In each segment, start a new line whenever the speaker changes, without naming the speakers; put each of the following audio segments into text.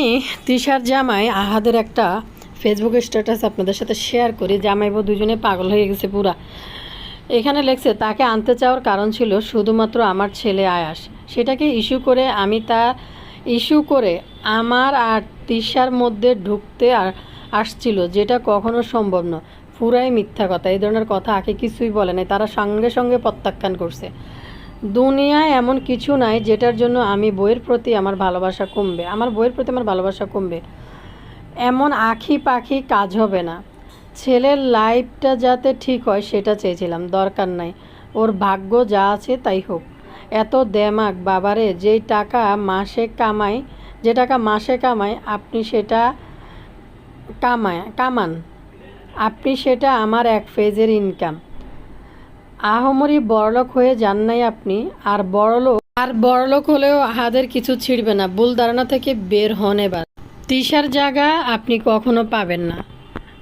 আমি তিশার জামাই আহাদের একটা ফেসবুক স্ট্যাটাস আপনাদের সাথে শেয়ার করি। জামাই বউ দুজনে পাগল হয়ে গেছে পুরা। এখানে লেখছে, তাকে আনতে চাওয়ার কারণ ছিল শুধুমাত্র আমার ছেলে আয়াস। সেটাকে ইস্যু করে আমি তা ইস্যু করে আমার আর তিশার মধ্যে ঢুকতে আর আসছিল, যেটা কখনো সম্ভব নয়। পুরাই মিথ্যা কথা। এই ধরনের কথা আগে কিছুই বলে নাই। তারা সঙ্গে সঙ্গে প্রত্যাখ্যান করছে। দুনিয়ায় এমন কিছু নাই যেটার জন্য আমি বইয়ের প্রতি আমার ভালোবাসা কমবে। আমার বইয়ের প্রতি আমার ভালোবাসা কমবে। এমন আখি পাখি কাজ হবে না। ছেলের লাইফটা যাতে ঠিক হয় সেটা চেয়েছিলাম, দরকার নাই। ওর ভাগ্য যা আছে তাই হোক। এত দেমাক, বাবারে, যেই টাকা মাসে কামাই, যে টাকা মাসে কামাই, আপনি সেটা কামায়, কামান। আপনি সেটা আমার এক ফেজের ইনকাম আহমরি বড়লোক হয়ে যান নাই আপনি, আর বড়লোক আর বড়লোক হলেও আহাদের কিছু ছিড়বে না। ভুল ধারণা থেকে বের হন এবার। তিসার জায়গা আপনি কখনো পাবেন না।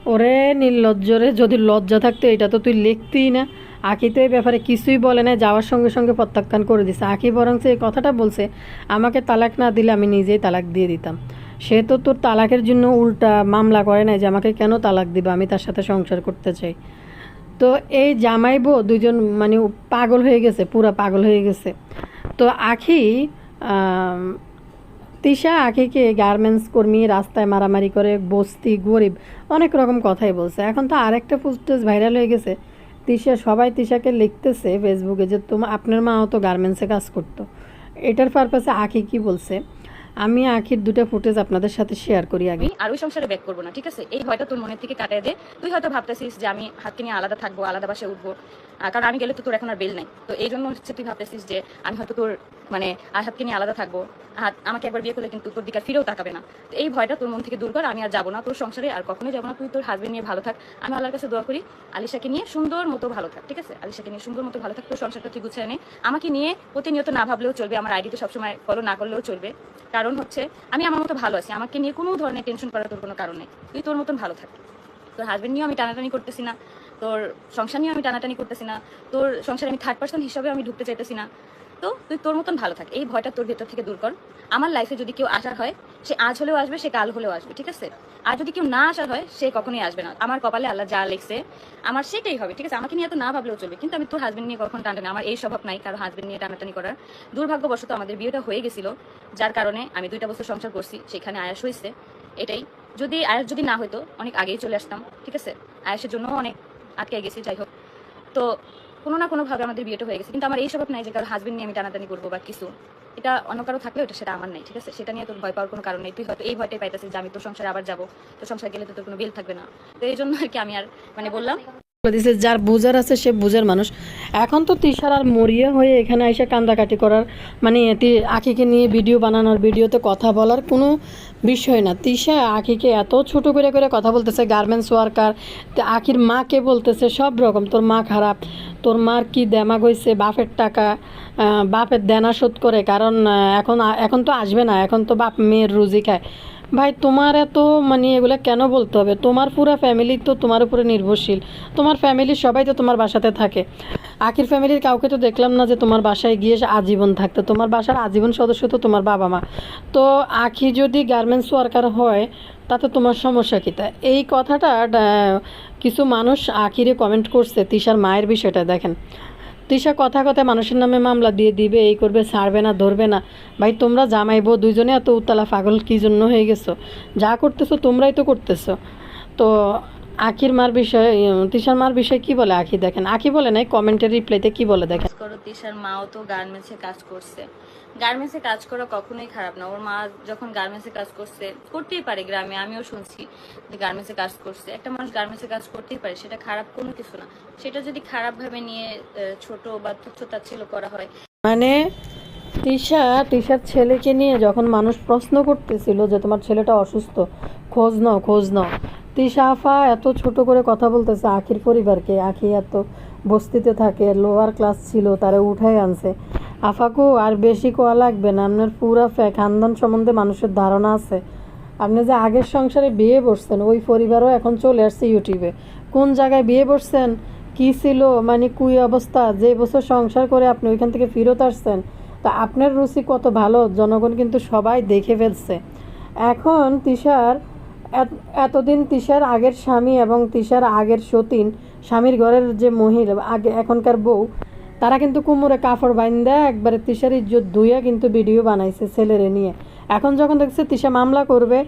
ওরে নির্লজ্জরে, যদি লজ্জা থাকতো, এটা তো তুই লিখতেই না। আঁকি তো এই ব্যাপারে কিছুই বলে না যাওয়ার সঙ্গে সঙ্গে প্রত্যাখ্যান করে দিছে। আঁকি বরং এই কথাটা বলছে, আমাকে তালাক না দিলে আমি নিজেই তালাক দিয়ে দিতাম। সে তো তোর তালাকের জন্য উল্টা মামলা করে নাই যে আমাকে কেন তালাক দিবে? আমি তার সাথে সংসার করতে চাই। তো এই জামাই বউ দুজন মানে পাগল হয়ে গেছে, পুরা পাগল হয়ে গেছে। তো আখি তিশা আখিকে গার্মেন্টস কর্মী রাস্তায় মারামারি করে, বস্তি, গরিব, অনেক রকম কথাই বলছে। এখন তো আরেকটা ফুটেজ ভাইরাল হয়ে গেছে। তিশা, সবাই তিশাকে লিখতেছে ফেসবুকে যে তোমার আপনার মাও তো গার্মেন্টসে কাজ করতো। এটার পারপাসে আখি কি বলছে? আমি আখির দুটো ফুটেজ আপনাদের সাথে শেয়ার করি আগে।
আর ওই সংসারে ব্যাক করব না, ঠিক আছে? এই ভয়টা তোর মনের থেকে কাটাই দে। তুই হয়তো ভাবতেছিস যে আমি হাতকে নিয়ে আলাদা থাকব, আলাদা বাসায় উঠবো। কারণ আমি গেলে তো তোর এখন আর বেল নাই। তো এই জন্য হচ্ছে তুই ভাবতেছিস যে আমি হয়তো তোর মানে আর হাতকে নিয়ে আলাদা থাকব। হাত আমাকে একবার বিয়ে করলে কিন্তু তোর দিকে ফিরেও তাকাবে না। তো এই ভয়টা তোর মন থেকে দূর কর, আমি আর যাব না তোর সংসারে। আর কখনোই যাব না, তুই তোর হাজবেন্ড নিয়ে ভালো থাক। আমি আল্লাহর কাছে দোয়া করি, আলিশাকে নিয়ে সুন্দর মতো ভালো থাক, ঠিক আছে? আলিশাকে নিয়ে সুন্দর মতো ভালো থাক, তোর সংসারটা তুই গুছিয়ে নে। আমাকে নিয়ে প্রতিনিয়ত না ভাবলেও চলবে, আমার আইডিতে সবসময় ফলো না করলেও চলবে। কারণ হচ্ছে, আমি আমার মতো ভালো আছি। আমাকে নিয়ে কোনো ধরনের টেনশন করার তোর কোনো কারণ নেই। তুই তোর মতন ভালো থাক। তোর হাজবেন্ড নিয়েও আমি টানাটানি করতেছি না। তোর সংসার নিয়েও আমি টানাটানি করতেছি না। তোর সংসারে আমি থার্ড পার্সন হিসাবে আমি ঢুকতে চাইতেছি না। তো তুই তোর মতন ভালো থাক। এই ভয়টা তোর ভেতর থেকে দূর কর। আমার লাইফে যদি কেউ আসার হয়, সে আজ হলেও আসবে, সে কাল হলেও আসবে, ঠিক আছে? আর যদি কেউ না আসার হয়, সে কখনোই আসবে না। আমার কপালে আল্লাহ যা লিখছে, আমার সেটাই হবে, ঠিক আছে? আমাকে নিয়ে এত না ভাবলেও চলবে, কিন্তু আমি তোর হাজবেন্ড নিয়ে কখন টানাটানি আমার এই স্বভাব নাই, কারও হাজবেন্ড নিয়ে টানাটানি করার। দুর্ভাগ্যবশত আমাদের বিয়েটা হয়ে গেছিল, যার কারণে আমি দুইটা বছর সংসার করছি, সেখানে আয়াস হয়েছে, এটাই। যদি আয়াস যদি না হতো অনেক আগেই চলে আসতাম, ঠিক আছে? আয়াসের জন্য অনেক আটকে গেছি, যাই হোক। তো কোনো না কোনো ভাবে আমাদের বিয়েটা হয়ে গেছে। কিন্তু আমার এই স্বভাব নাই যে কারও হাজবেন্ড নিয়ে আমি টানাটানি করব বা কিছু। এটা অন্য কারও থাকলে ওটা সেটা আমার নাই, ঠিক আছে? সেটা নিয়ে তোর ভয় পাওয়ার কোনো কারণ নেই। তুই হয়তো এই ভয়টাই পাইতেছিস যে আমি তোর সংসারে আবার যাব। তোর সংসার গেলে তো তোর কোনো বিল থাকবে না। তো এই জন্য আর কি আমি আর মানে বললাম
বলে দিছে, যার বুঝার আছে, সে বুঝার মানুষ। এখন তো তিশার আর মরিয়া হয়ে এখানে এসে কান্দাকাটি করার মানে আখিকে নিয়ে ভিডিও বানানোর ভিডিওতে কথা বলার কোনো বিষয় না। তিশা আখিকে এত ছোট করে করে কথা বলতেছে, গার্মেন্টস ওয়ার্কার আখির মাকে বলতেছে, সব রকম, তোর মা খারাপ, তোর মার কি দেমাগ হয়েছে বাপের টাকা বাপের দেনা শোধ করে, কারণ এখন এখন তো আসবে না, এখন তো বাপ মেয়ের রুজি খায়। ভাই, তোমার এত মানে এগুলো কেন বলতে হবে? তোমার পুরো ফ্যামিলি তো তোমার উপরে নির্ভরশীল। তোমার ফ্যামিলির সবাই তো তোমার বাসাতে থাকে। আখির ফ্যামিলির কাউকে তো দেখলাম না যে তোমার বাসায় গিয়ে আজীবন থাকতে। তোমার বাসার আজীবন সদস্য তো তোমার বাবা মা। তো আখি যদি গার্মেন্টস ওয়ার্কার হয়, তাতে তোমার সমস্যা কী? তা এই কথাটা কিছু মানুষ আখিরে কমেন্ট করছে তিশার মায়ের বিষয়টা দেখেন। তিশা কথা কথায় মানুষের নামে মামলা দিয়ে দিবে, এই করবে, ছাড়বে না, ধরবে না। ভাই, তোমরা জামাইবো দুইজনে এত উত্তালা পাগল, কী জন্য হয়ে গেছো? যা করতেছো, তোমরাই তো করতেছো। তো আখির মার বিষয়ে তিশার মার বিষয়ে কি বলে আখি দেখেন? আখি বলে নাই, কমেন্টের রিপ্লাইতে কি বলে দেখেন?
তিশার মাও তো গার্মেন্টসে কাজ করছে। গার্মেন্টসে কাজ করা কখনোই খারাপ না। ওর মা যখন গার্মেন্টসে কাজ করছে, করতেই পারে গ্রামে, আমিও শুনছি যে গার্মেন্টসে কাজ করছে। একটা মানুষ গার্মেন্টসে কাজ করতেই পারে, সেটা খারাপ কোনো কিছু না। সেটা যদি খারাপ ভাবে নিয়ে ছোট বা তুচ্ছ তাচ্ছিল্য করা হয়।
মানে তিশা, তিশার ছেলেকে নিয়ে যখন মানুষ প্রশ্ন করতেছিল যে তোমার ছেলেটা অসুস্থ, খোঁজ নাও খোঁজ নাও। তিশা আফা এত ছোট করে কথা বলতেছে, আখির পরিবারকে। আখি এত বস্তিতে থাকে লোয়ার ক্লাস ছিল, তারা উঠাই আনছে। আফাকু, আর বেশি কোয়া লাগবে না। আপনার পুরা খানদান সম্বন্ধে মানুষের ধারণা আছে। আপনি যে আগের সংসারে বিয়ে বসছেন, ওই পরিবারও এখন চলে আসছে ইউটিউবে কোন জায়গায় বিয়ে বসছেন? কি ছিল? মানে কুই অবস্থা? যে বছর সংসার করে আপনি ওইখান থেকে ফেরত আসছেন, তা আপনার রুচি কত ভালো? জনগণ কিন্তু সবাই দেখে ফেলছে। এখন তিশার এত- এতদিন তিশার আগের স্বামী এবং তিশার আগের সতীন, স্বামীর ঘরের যে মহিলা, আগে এখনকার বউ তারা কিন্তু কুমোরে কাপড় বাইন্দা একবারে তিশার ইজ্জত ধুইয়া কিন্তু ভিডিও বানাইছে ছেলেরে নিয়ে। এখন যখন দেখছে তিশা মামলা করবে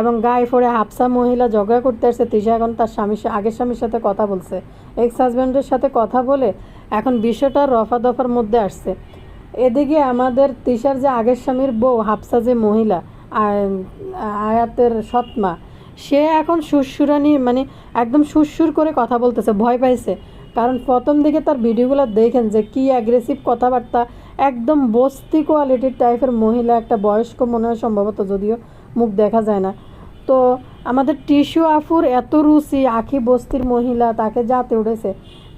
এবং গায়ে ফোড়ে হাফসা মহিলা ঝগড়া করতে আসছে, তিশা এখন তার স্বামীর আগের স্বামীর সাথে কথা বলছে। এক্স হাজব্যান্ডের সাথে কথা বলে এখন বিষয়টা রফা দফার মধ্যে আসছে। এদিকে আমাদের তিশার যে আগের স্বামীর বউ, হাফসা যে মহিলা আয়াতের সৎমা, সে এখন সুরসুরানি মানে একদম সুরসুর করে কথা বলতেছে, ভয় পাইছে। কারণ প্রথম দিকে তার ভিডিওগুলো দেখেন যে কি অ্যাগ্রেসিভ কথাবার্তা, একদম বস্তি কোয়ালিটির টাইপের মহিলা, একটা বয়স্ক মনে হয় সম্ভবত, যদিও মুখ দেখা যায় না। তো আমাদের টিস্যু আফুর এত রুচি, আখি বস্তির মহিলা, তাকে যাতে উঠেছে।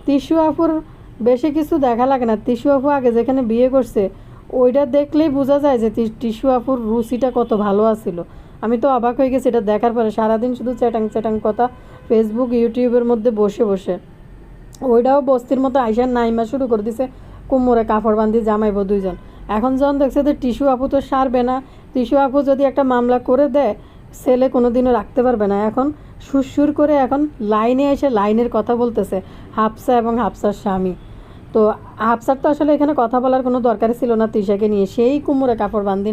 টিস্যু আফুর বেশি কিছু দেখা লাগে না। টিস্যু আফু আগে যেখানে বিয়ে করছে, ওইটা দেখলেই বোঝা যায় যে টি- টিস্যু আপুর রুচিটা কত ভালো আছিল। আমি তো অবাক হয়ে গেছি এটা দেখার পরে। সারাদিন শুধু চ্যাটাং চ্যাটাং কথা ফেসবুক ইউটিউবের মধ্যে বসে বসে। ওইটাও বস্তির মতো আইসার নাইমা শুরু করে দিছে, কোমরে কাপড় বান্ধি জামাইব দুইজন। এখন যখন দেখছে যে টিসু আপু তো সারবে না টিসু আপু যদি একটা মামলা করে দেয়, ছেলে কোনো দিনও রাখতে পারবে না। এখন সুরসুর করে এখন লাইনে এসে লাইনের কথা বলতেছে, হাফসা এবং হাফসার স্বামী। তো হাফসার তো আসলে এখানে কথা বলার কোনো দরকারই ছিল না তিশাকে নিয়ে। সেই কুমোরে কাপড় বান্ধি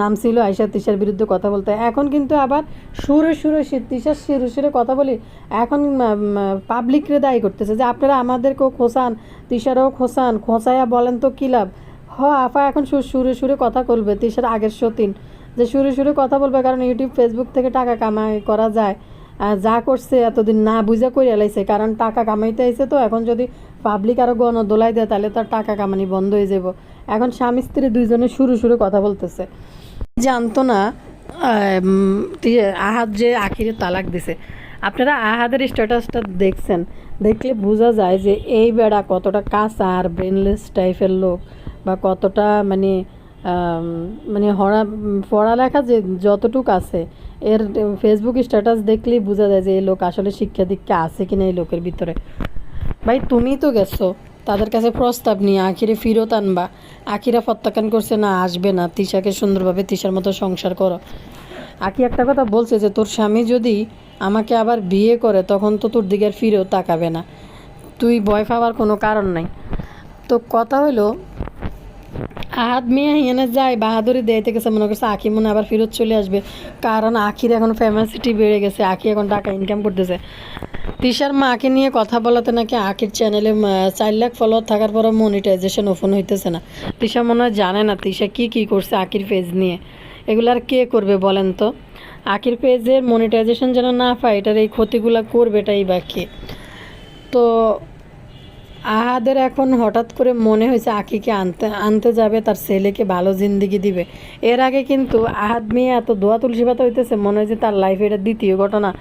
নাম ছিল আয়সা তিশার বিরুদ্ধে কথা বলতে। এখন কিন্তু আবার সুরে সুরে সে তিশার সুরে সুরে কথা বলি, এখন পাবলিকরে দায়ী করতেছে যে আপনারা আমাদেরকেও খোসান তিশারও খোসান খোসাইয়া বলেন তো কী লাভ? হ, আফা এখন সুরে সুরে কথা বলবে, তিশার আগের সতীন। যে সুরে সুরে কথা বলবে, কারণ ইউটিউব ফেসবুক থেকে টাকা কামাই করা যায়। যা করছে এতদিন না বুঝা করে এলাইছে কারণ টাকা কামাইতে আইছে তো, এখন যদি পাবলিক আরও গণ দোলাই দেয়, তাহলে তার টাকা কামানি বন্ধ হয়ে যাব এখন স্বামী স্ত্রী দুইজনে শুরু শুরু কথা বলতেছে। জানতো না আহাদ যে আখিরে তালাক দিছে। আপনারা আহাদের স্ট্যাটাসটা দেখছেন, দেখলে বোঝা যায় যে এই বেড়া কতটা কাঁচা আর ব্রেনলেস টাইপের লোক, বা কতটা মানে মানে হরা, পড়ালেখা যে যতটুক আছে এর ফেসবুক স্ট্যাটাস দেখলেই বোঝা যায় যে এই লোক আসলে শিক্ষা দীক্ষা আছে কি না এই লোকের ভিতরে। ভাই, তুমি তো গেছো। তাদের কাছে প্রস্তাব নিয়ে আখিরে ফিরত আনবা। আখিরা প্রত্যাখ্যান করছে, না, আসবে না। তিশাকে সুন্দরভাবে তিশার মতো সংসার করো। আকি একটা কথা বলছে যে, তোর স্বামী যদি আমাকে আবার বিয়ে করে, তখন তো তোর দিকে আর ফিরেও তাকাবে না। তুই ভয় পাওয়ার কোনো কারণ নাই। তো কথা হলো আহাত মেয়ে এনে যায় বাহাদুরি দেয়তে গেছে মনে করছে আখি মনে আবার ফেরত চলে আসবে। কারণ আখির এখন ফেমাসিটি বেড়ে গেছে, আখি এখন টাকা ইনকাম করতেছে। তিশার মাকে নিয়ে কথা বলাতে নাকি আখির চ্যানেলে চার লাখ ফলোয়ার থাকার পরও মনিটাইজেশন ওপেন হইতেছে না। তিশা মনে হয় জানে না তিশা কি কি করছে আখির পেজ নিয়ে। এগুলো আর কে করবে বলেন তো? আখির পেজের মনিটাইজেশন যেন না পায়, এটার এই ক্ষতিগুলো করবে এটাই বাকি। তো আহাদের এখন হঠাৎ করে মনে হয়েছে আকিকে আনতে আনতে যাবে, তার ছেলেকে ভালো জিন্দিগি দিবে। এর আগে কিন্তু আহাদ মেয়ে এত দোয়া তুলসী পাতা হইতেছে, মনে হয় যে তার লাইফে এটা দ্বিতীয় ঘটনা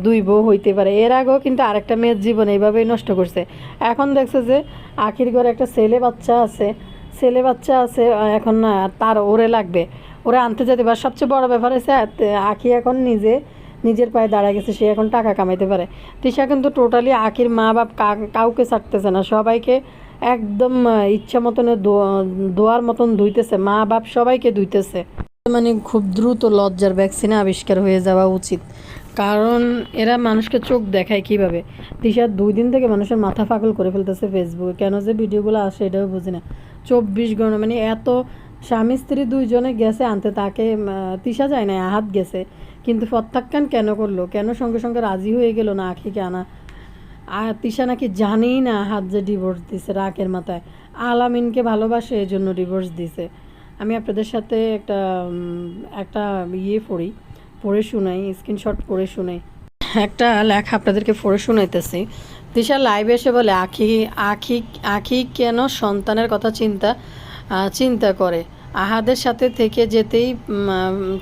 দুই বউ হইতে পারে। এর আগেও কিন্তু আরেকটা মেয়ের জীবন এইভাবেই নষ্ট করছে। এখন দেখছে যে আখির ঘরে একটা ছেলে বাচ্চা আছে, ছেলে বাচ্চা আছে এখন তার ওরে লাগবে। ওরে আনতে যেতে পারে। সবচেয়ে বড় ব্যাপার হচ্ছে আ- আখি এখন নিজে নিজের পায়ে দাঁড়ায় গেছে, সে এখন টাকা কামাইতে পারে। তিশা কিন্তু টোটালি আখির মা বাপ কাউকে ছাড়তেছে না, সবাইকে একদম ইচ্ছা মতন দোয়ার মতন ধুইতেছে, মা বাপ সবাইকে ধুইতেছে। মানে খুব দ্রুত লজ্জার ভ্যাকসিনে আবিষ্কার হয়ে যাওয়া উচিত। কারণ এরা মানুষকে চোখ দেখায় কীভাবে? তিশার দুই দিন থেকে মানুষের মাথা পাগল করে ফেলতেছে ফেসবুকে কেন যে ভিডিওগুলো আসে এটাও বুঝি না। চব্বিশ ঘণ্টা মানে এত স্বামী স্ত্রী দুইজনে গেছে আনতে, তাকে তিশা যায় না আহাত গেছে। কিন্তু প্রত্যাখ্যান কেন করল? কেন সঙ্গে সঙ্গে রাজি হয়ে গেল না আখিকে আনা? আর তিশা নাকি জানেই না হাত যে ডিভোর্স দিছে রাগের মাথায়। আলামিনকে ভালোবাসে এই জন্য ডিভোর্স দিছে। আমি আপনাদের সাথে একটা একটা ইয়ে পড়ি, পড়ে শুনাই স্ক্রিনশট পড়ে শুনাই। একটা লেখা আপনাদেরকে পড়ে শুনাইতেছি। তিশা লাইভে এসে বলে, আখি আখি আখি কেন সন্তানের কথা চিন্তা? চিন্তা করে। আহাদের সাথে থেকে যেতেই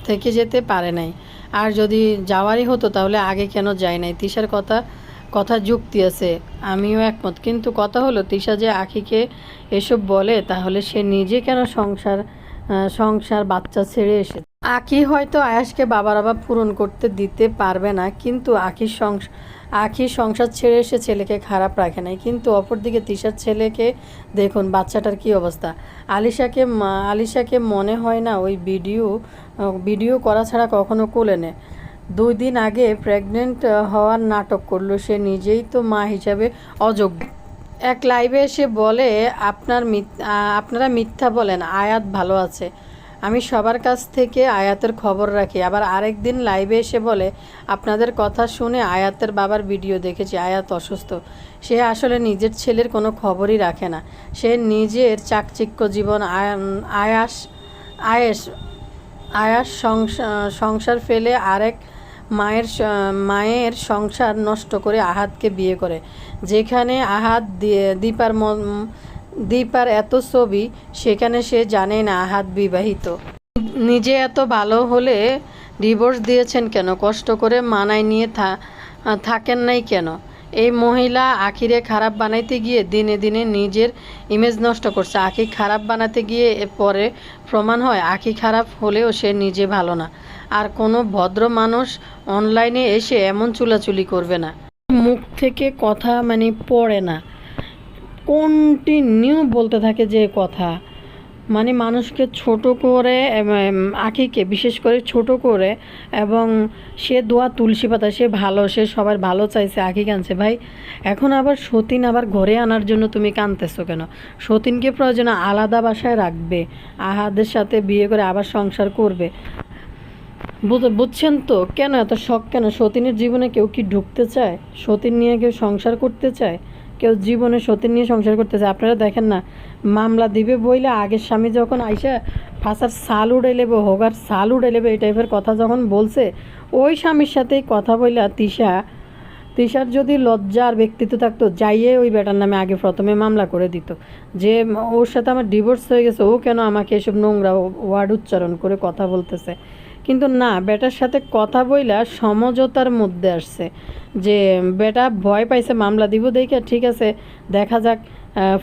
থেকে যেতে পারে নাই। আর যদি যাওয়ারই হতো তাহলে আগে কেন যায় নাই? তিশার কথা কথা যুক্তি আছে। আমিও একমত। কিন্তু কথা হলো, তিশা যে আখিকে এসব বলে, তাহলে সে নিজে কেন সংসার সংসার বাচ্চা ছেড়ে এসে আকি হয়তো আয়াসকে বাবার আবার পূরণ করতে দিতে পারবে না, কিন্তু আখির সংস আখি সংসার ছেড়ে এসে ছেলেকে খারাপ রাখে নাই। কিন্তু অপরদিকে তিশার ছেলেকে দেখুন বাচ্চাটার কি অবস্থা। আলিশাকে আলিশাকে মনে হয় না ওই ভিডিও ভিডিও করা ছাড়া কখনো কোলে নেয়। দুই দিন আগে প্রেগনেন্ট হওয়ার নাটক করল, সে নিজেই তো মা হিসাবে অযোগ্য। এক লাইভে এসে বলে, আপনার আপনারা মিথ্যা বলেন, আয়াত ভালো আছে। আমি সবার কাছ থেকে আয়াতের খবর রাখি। আবার আরেক দিন লাইভে এসে বলে, আপনাদের কথা শুনে আয়াতের বাবার ভিডিও দেখেছি, আয়াত অসুস্থ। সে আসলে নিজের ছেলের কোনো খবরই রাখে না। সে নিজের চাকচিক্য জীবন আয়া- আয়াস, আয়েস, আয়াস সংসা- সংসার ফেলে আরেক মায়ের মায়ের সংসার নষ্ট করে আহাতকে বিয়ে করে। যেখানে আহাত দীপার দীপার এত ছবি, সেখানে সে জানে না হাত বিবাহিত। নিজে এত ভালো হলে ডিভোর্স দিয়েছেন কেন? কষ্ট করে মানায় নিয়ে থাকেন নাই কেন? এই মহিলা আখিরে খারাপ বানাইতে গিয়ে দিনে দিনে নিজের ইমেজ নষ্ট করছে। আখি খারাপ বানাতে গিয়ে পরে প্রমাণ হয়, আখি খারাপ হলেও সে নিজে ভালো না। আর কোনো ভদ্র মানুষ অনলাইনে এসে এমন চুলাচুলি করবে না। মুখ থেকে কথা মানে পড়ে না। কন্টিনিউ বলতে থাকে যে কথা। মানে মানুষকে ছোট করে আখিকে বিশেষ করে ছোট করে, এবং সে দোয়া তুলসী পাতা, সে ভালো, সে সবার ভালো চাইছে আখি কানছে ভাই, এখন আবার সতীন আবার ঘরে আনার জন্য তুমি কানতেছো কেন? সতীনকে প্রয়োজনে আলাদা বাসায় রাখবে, আহাদের সাথে বিয়ে করে আবার সংসার করবে। বুঝ- বুঝছেন তো? কেন এত শখ কেন? সতীনের জীবনে কেউ কি ঢুকতে চায়? সতীন নিয়ে কেউ সংসার করতে চায়? কেউ জীবনে সতীন নিয়ে সংসার করতে চায় আপনারা দেখেন না, মামলা দিবে বইলে আগের স্বামী যখন আইসা ফাঁসার সাল উড়ে লেবে, হোগার সাল উড়ে লেবে, এই টাইপের কথা যখন বলছে, ওই স্বামীর সাথেই কথা বইলা তিশা, তিশার যদি লজ্জা আর ব্যক্তিত্ব থাকতো, যাইয়ে ওই বেটার নামে আগে প্রথমে মামলা করে দিত। যে ওর সাথে আমার ডিভোর্স হয়ে গেছে, ও কেন আমাকে এসব নোংরা ওয়ার্ড উচ্চারণ করে কথা বলতেছে? কিন্তু না, বেটার সাথে কথা বইলা সমঝোতার মধ্যে আসছে যে, বেটা ভয় পাইছে, মামলা দিব দেখে, ঠিক আছে, দেখা যাক।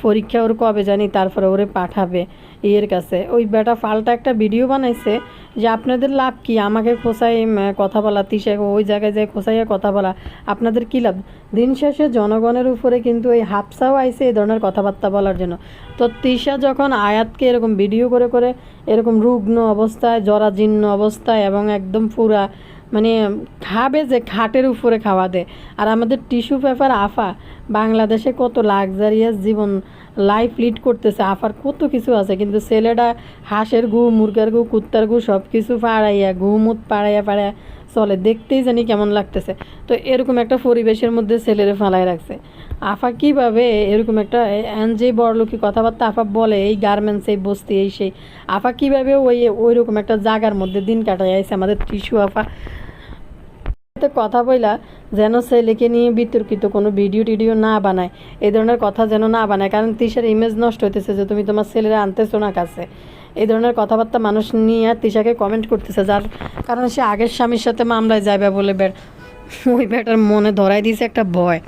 পরীক্ষা ওর কবে জানি তারপরে ওরে পাঠাবে ইয়ের কাছে। ওই বেটা ফালটা একটা ভিডিও বানাইছে যে আপনাদের লাভ কি? আমাকে খোসাই কথা বলা, তিসে ওই জায়গায় যায় খোসাইয়া কথা বলা, আপনাদের কী লাভ? দিন শেষে জনগণের উপরে কিন্তু এই হাফসাও আইছে এই ধরনের কথাবার্তা বলার জন্য। তো তিশা যখন আয়াতকে এরকম ভিডিও করে করে এরকম রুগ্ন অবস্থায়, জরাজীর্ণ অবস্থায় এবং একদম পুরা মানে খাবে যে খাটের উপরে খাওয়া দেয় আর আমাদের টিস্যু পেপার আফা, বাংলাদেশে কত লাগজারিয়াস জীবন লাইফ লিড করতেছে, আফার কত কিছু আছে, কিন্তু ছেলেটা হাঁসের গু, মুরগার গু, কুত্তার গু সব কিছু পাড়াইয়া গু মুত পাড়াইয়া পাড়াইয়া চলে। দেখতেই জানি কেমন লাগতেছে। তো এরকম একটা পরিবেশের মধ্যে ছেলেরে ফালাই রাখছে। আফা কীভাবে এরকম একটা যে বড়লোকি কথাবার্তা আফা বলে, এই গার্মেন্টস এই বস্তি, এই সেই, আফা কীভাবে ওই ওই রকম একটা জায়গার মধ্যে দিন কাটাই আইছে আমাদের টিস্যু আফা? কথা বইলা যেন ছেলেকে নিয়ে বিতর্কিত কোনো ভিডিও টিডিও না বানায়। এই ধরনের কথা যেন না বানায়, কারণ তিশার ইমেজ নষ্ট হইতেছে যে তুমি তোমার ছেলেরা আনতেছো না কাছে। এই ধরনের কথাবার্তা মানুষ নিয়ে তিশাকে কমেন্ট করতেছে, যার কারণে সে আগের স্বামীর সাথে মামলায় যাবে বলে বের ওই বেটার মনে ধরাই দিয়েছে একটা ভয়।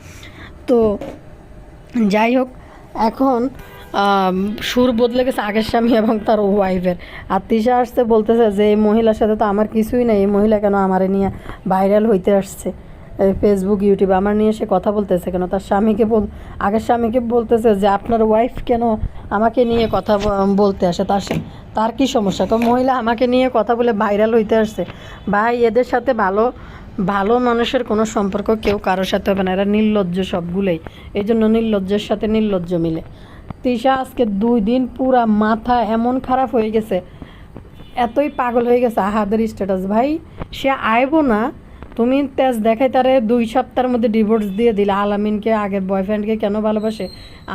তো যাই হোক, এখন সুর বদলে গেছে আগের স্বামী এবং তার ওয়াইফের আর তিশা আসছে, বলতেছে যে, এই মহিলার সাথে তো আমার কিছুই নেই। এই মহিলা কেন আমারে নিয়ে ভাইরাল হইতে আসছে? ফেসবুক ইউটিউবে আমার নিয়ে সে কথা বলতেছে কেন? তার স্বামীকে বল, আগের স্বামীকে বলতেছে যে, আপনার ওয়াইফ কেন আমাকে নিয়ে কথা বলতে আসে? তার তার কি সমস্যা? তো মহিলা আমাকে নিয়ে কথা বলে ভাইরাল হইতে আসছে। ভাই, এদের সাথে ভালো ভালো মানুষের কোনো সম্পর্ক কেউ কারোর সাথে হবে না। এরা নির্লজ্জ সবগুলোই। এই জন্য নির্লজ্জের সাথে নির্লজ্জ মিলে। তিশা আজকে দুই দিন পুরা মাথা এমন খারাপ হয়ে গেছে, এতই পাগল হয়ে গেছে আহাদের স্ট্যাটাস ভাই, সে আইবো না। তুমি তেজ দেখাই তারে দুই সপ্তাহের মধ্যে ডিভোর্স দিয়ে দিলে। আলামিনকে, আগের বয়ফ্রেন্ডকে কেন ভালোবাসে?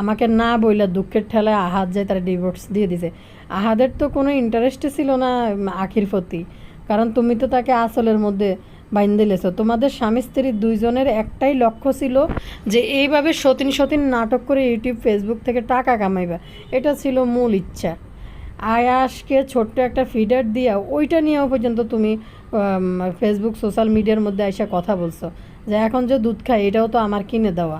আমাকে না বইলা দুঃখের ঠেলায় আহাত যায় তারা ডিভোর্স দিয়ে দিছে। আহাদের তো কোনো ইন্টারেস্টই ছিল না আখির প্রতি। কারণ তুমি তো তাকে আসলের মধ্যে বাইন্দে লেছো। তোমাদের স্বামী স্ত্রী দুইজনের একটাই লক্ষ্য ছিল যে এইভাবে সতীন সতীন নাটক করে ইউটিউব, ফেসবুক থেকে টাকা কামাইবা। এটা ছিল মূল ইচ্ছা। আয়াসকে ছোট্ট একটা ফিডার দিয়া ওইটা নিয়েও পর্যন্ত তুমি ফেসবুক, সোশ্যাল মিডিয়ার মধ্যে এসে কথা বলছো যে এখন যে দুধ খায়, এটাও তো আমার কিনে দেওয়া।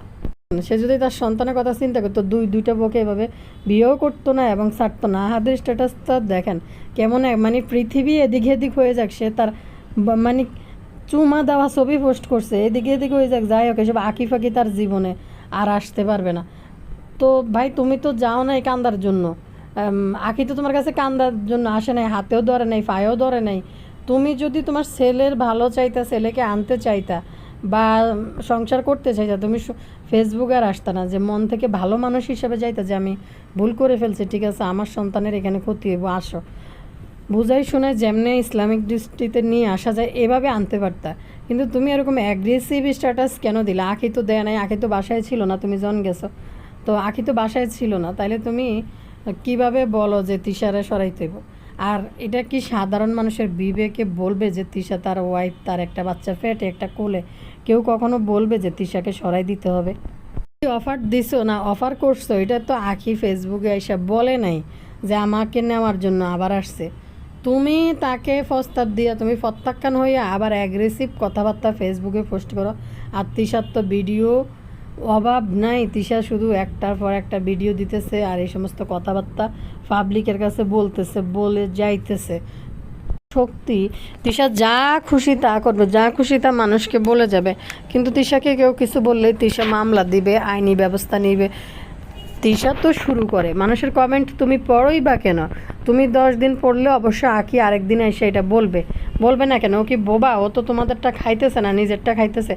সে যদি তার সন্তানের কথা চিন্তা করতো, দুই, দুইটা বকে এভাবে বিয়েও করতো না এবং ছাড়তো না। আহাদের স্ট্যাটাসটা দেখেন কেমন মানে পৃথিবী এদিক এদিক হয়ে যাক, সে তার মানে চুমা দেওয়া ছবি পোস্ট করছে, এদিকে এদিকে ওই যাক যাই হোক, এসব আঁকি ফাঁকি তার জীবনে আর আসতে পারবে না। তো ভাই, তুমি তো যাও নাই কান্দার জন্য। আঁকি তো তোমার কাছে কান্দার জন্য আসে নাই, হাতেও ধরে নাই, পায়েও ধরে নাই। তুমি যদি তোমার ছেলের ভালো চাইতা, ছেলেকে আনতে চাইতা বা সংসার করতে চাইতা, তুমি ফেসবুকে আর আসতা না যে মন থেকে ভালো মানুষ হিসেবে যাইতা যে আমি ভুল করে ফেলছি, ঠিক আছে, আমার সন্তানের এখানে ক্ষতি হইব, আসো। বুঝাই শুনে যেমনি ইসলামিক দৃষ্টিতে নিয়ে আসা যায়, এভাবে আনতে পারতা। কিন্তু তুমি এরকম অ্যাগ্রেসিভ স্ট্যাটাস কেন দিলে? আখি তো দেয় নাই, আখি তো বাসায় ছিল না, তুমি জন গেছো। তো আখি তো বাসায় ছিল না, তাইলে তুমি কীভাবে বলো যে তিশারে সরাইতে হইব? আর এটা কি সাধারণ মানুষের বিবেকে বলবে যে তিশা তার ওয়াইফ তার একটা বাচ্চা ফেটে, একটা কোলে? কেউ কখনো বলবে যে তিশাকে সরাই দিতে হবে? অফার দিছো না অফার করছ? এটা তো আখি ফেসবুকে এসে বলে নাই যে আমাকে নেওয়ার জন্য আবার আসছে। তুমি তাকে প্রস্তাব দিয়া, তুমি প্রত্যাখ্যান হইয়া আবার অ্যাগ্রেসিভ কথাবার্তা ফেসবুকে পোস্ট করো। আর তো ভিডিও অভাব নাই, তিশা শুধু একটার পর একটা ভিডিও দিতেছে আর এই সমস্ত কথাবার্তা পাবলিকের কাছে বলতেছে, বলে যাইতেছে। শক্তি, তিশা যা খুশি তা করবে, যা খুশি তা মানুষকে বলে যাবে। কিন্তু তিশাকে কেউ কিছু বললে তিশা মামলা দিবে, আইনি ব্যবস্থা নিবে। তিশা তো শুরু করে। মানুষের কমেন্ট তুমি পড়োই বা কেন? তুমি দশ দিন পড়লে অবশ্য আঁকি আরেক আরেকদিন এসে এটা বলবে। বলবে না কেন? ও কি বোবা? ও তো তোমাদেরটা খাইতেছে না, নিজেরটা খাইতেছে।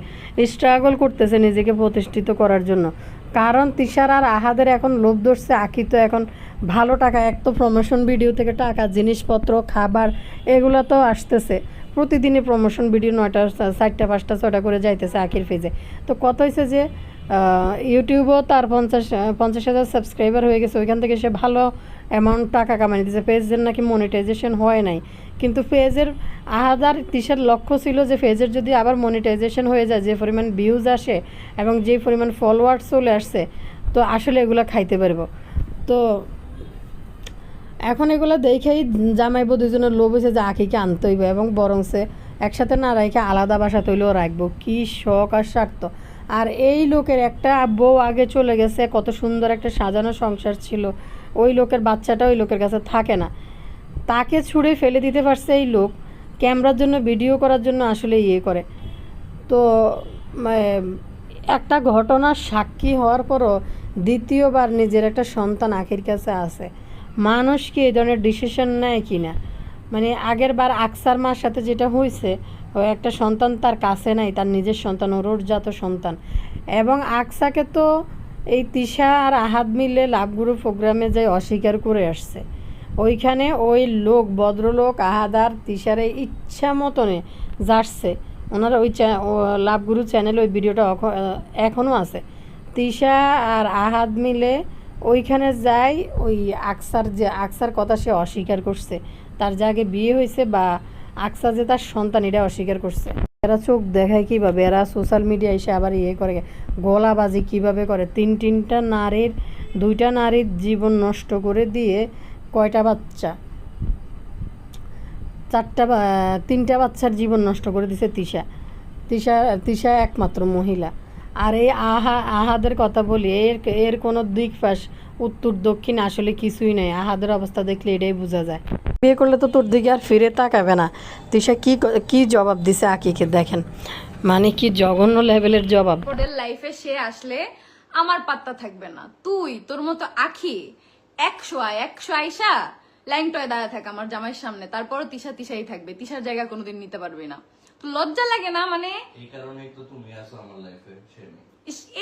স্ট্রাগল করতেছে নিজেকে প্রতিষ্ঠিত করার জন্য। কারণ তিশার আর আহাদের এখন লোভ ধরছে, আঁকি তো এখন ভালো টাকা। এক তো প্রমোশন ভিডিও থেকে টাকা, জিনিসপত্র, খাবার, এগুলো তো আসতেছে। প্রতিদিনই প্রমোশন ভিডিও নয়টা, চারটা, পাঁচটা ছটা করে যাইতেছে আখির ফেজে তো কত হয়েছে যে ইউটিউবও তার পঞ্চাশ পঞ্চাশ হাজার সাবস্ক্রাইবার হয়ে গেছে। ওইখান থেকে সে ভালো অ্যামাউন্ট টাকা কামাই দিয়েছে পেজের নাকি মনিটাইজেশন হয় নাই। কিন্তু পেজের আহাজার তিসের লক্ষ্য ছিল যে পেজের যদি আবার মনিটাইজেশন হয়ে যায়, যে পরিমাণ ভিউজ আসে এবং যে পরিমাণ ফলোয়ার্স চলে আসছে, তো আসলে এগুলো খাইতে পারব। তো এখন এগুলো দেখেই জামাইবো দুজনের লোভ হয়েছে যে আখিকে আনতে হইব এবং বরং সে একসাথে না রাখে আলাদা বাসা তৈলেও রাখব। কি শখ আর স্বার্থ। আর এই লোকের একটা বউ আগে চলে গেছে, কত সুন্দর একটা সাজানো সংসার ছিল। ওই লোকের বাচ্চাটা ওই লোকের কাছে থাকে না। তাকে ছুঁড়ে ফেলে দিতে পারছে এই লোক, ক্যামেরার জন্য, ভিডিও করার জন্য আসলে ইয়ে করে। তো একটা ঘটনার সাক্ষী হওয়ার পরও দ্বিতীয়বার নিজের একটা সন্তান আখির কাছে আছে মানুষ কি এই ধরনের ডিসিশন নেয় কি না মানে আগের বার আকসার মার সাথে যেটা হয়েছে ও একটা সন্তান তার কাছে নাই, তার নিজের সন্তান ওরজাত সন্তান। এবং আকসাকে তো এই তিশা আর আহাদ মিলে লাভগুরু প্রোগ্রামে যাই অস্বীকার করে আসছে। ওইখানে ওই লোক, ভদ্রলোক আহাদার তিশারে ইচ্ছা মতনে যাচ্ছে। ওনারা ওই লাভগুরু চ্যানেলে ওই ভিডিওটা এখনও আছে। তিশা আর আহাদ মিলে ওইখানে যাই ওই আকসার যে, আকসার কথা সে অস্বীকার করছে। তার যে বিয়ে হয়েছে বা আকসা যে তার সন্তান এটা অস্বীকার করছে। এরা চোখ দেখায় কীভাবে? এরা সোশ্যাল মিডিয়া এসে আবার ইয়ে করে। গলাবাজি কীভাবে করে? তিন তিনটা নারীর, দুইটা নারীর জীবন নষ্ট করে দিয়ে কয়টা বাচ্চা? চারটা তিনটা বাচ্চার জীবন নষ্ট করে দিছে তিশা। তিশা তিশা একমাত্র মহিলা। আর এই আহা, আহাদের কথা বলি, এর এর কোনো দিক পাশ, উত্তর, দক্ষিণ আসলে কিছুই নেই। আহাদের অবস্থা দেখলে এটাই বোঝা যায়। বিয়ে করলে তো তোর দিকে আর ফিরে তাকাবে না। তিশা কি কি জবাব দিছে আকিকে দেখেন। মানে কি জঘন্য লেভেলের জবাব।
ওদের লাইফে সে আসলে আমার পাত্তা থাকবে না। তুই, তোর মতো আখি, একশো আয়, একশো আইসা লাইন টয় দাঁড়া থাক আমার জামাইয়ের সামনে। তারপরও তিশা তিশাই থাকবে। তিশার জায়গা কোনোদিন নিতে পারবে না। লজ্জা লাগে না মানে?
এই কারণেই তো তুমি আছো আমার লাইফে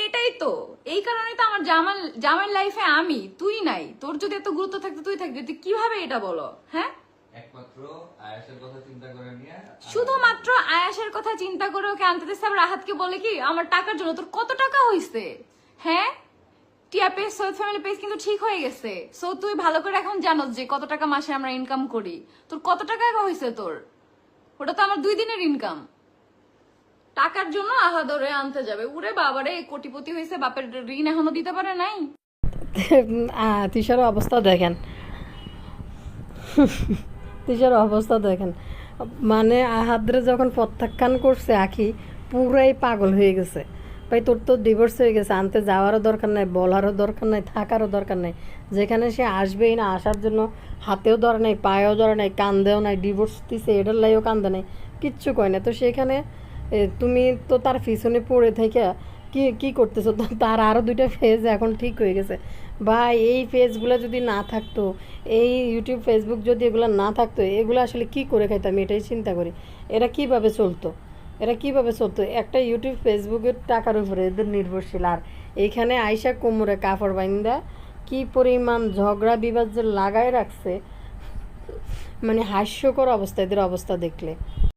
এটাই তো। এই কারণে তো আমার জামাল জামাইয়ের লাইফে আমি তুই নাই। তোর যদি এত গুরুত্ব থাকতো তুই থাকবি। তুই কীভাবে এটা বলো হ্যাঁ?
একমাত্র আয়াসের কথা চিন্তা করে নিয়ে
শুধুমাত্র আয়াসের কথা চিন্তা করে ওকে আনতে দিচ্ছে আবার রাহাতকে বলে কি আমার টাকার জন্য তোর কত টাকা হইছে? হ্যাঁ? টিয়া পেজ সৈয়দ ফ্যামিলি পেজ কিন্তু ঠিক হয়ে গেছে। সো তুই ভালো করে এখন জানোস যে কত টাকা মাসে আমরা ইনকাম করি। তোর কত টাকা হয়েছে তোর? ওটা তো আমার দুই দিনের ইনকাম টাকার জন্য আহাদরে আনতে যাবে। উরে বাবারে, কোটিপতি হয়েছে বাপের ঋণ এখনও দিতে পারে নাই?
তিশার অবস্থা দেখেন। তিশার অবস্থা দেখেন। মানে আহাদ্রে যখন প্রত্যাখ্যান করছে আখি, পুরাই পাগল হয়ে গেছে। ভাই, তোর তো ডিভোর্স হয়ে গেছে, আনতে যাওয়ারও দরকার নাই, বলারও দরকার নাই, থাকারও দরকার নাই। যেখানে সে আসবেই না, আসার জন্য হাতেও ধরে নাই, পায়েও ধরে নাই, কান্দেও নাই ডিভোর্স দিছে, এটার লাইও কান্দে নাই, কিচ্ছু কয় না। তো সেখানে তুমি তো তার পিছনে পড়ে থেকে কি কি করতেছো? তার আরও দুইটা ফেজ এখন ঠিক হয়ে গেছে। বা এই ফেজগুলো যদি না থাকতো, এই ইউটিউব ফেসবুক যদি এগুলো না থাকতো, এগুলো আসলে কি করে খাইতাম? এটাই চিন্তা করি। এরা কীভাবে চলতো? এরা কীভাবে চলতো? একটা ইউটিউব ফেসবুকের টাকার উপরে এদের নির্ভরশীল। আর এখানে আয়সা কোমরে কাপড় বাইন্দা কি পরিমাণ ঝগড়া, বিবাদ যে লাগায় রাখছে মানে হাস্যকর অবস্থা, এদের অবস্থা দেখলে।